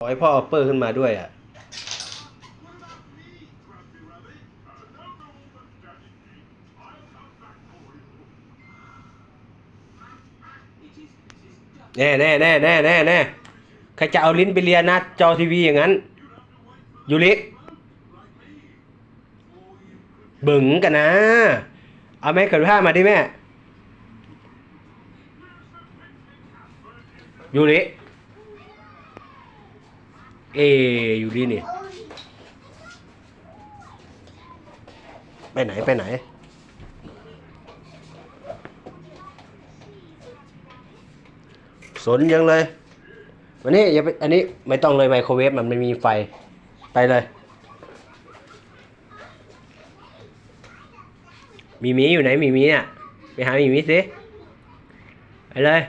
ขอให้พ่อเอาเปอร์ขึ้นมาด้วยอะ แน่แน่แน่แน่แน่แน่ใครจะเอาลิ้นไปเลียหน้าจอทีวีอย่างนั้น ยูริบึ๋งกันนะ เอาแม่เกิดผ้ามาดิแม่ ยูริ เอยูรินี่ ไปไหนไปไหน สนยังเลย วันนี้อย่าไปอันนี้ไม่ต้องเลยไมโครเวฟมันไม่มีไฟไปเลย มีมีอยู่ไหนหมีมีเนี่ยไปหาหมีมีสิไปเลย